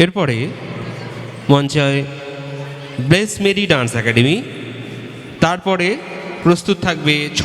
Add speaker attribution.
Speaker 1: এরপরে মঞ্চায় bless Mary dance academy তারপরে প্রস্তুত থাকবে ছ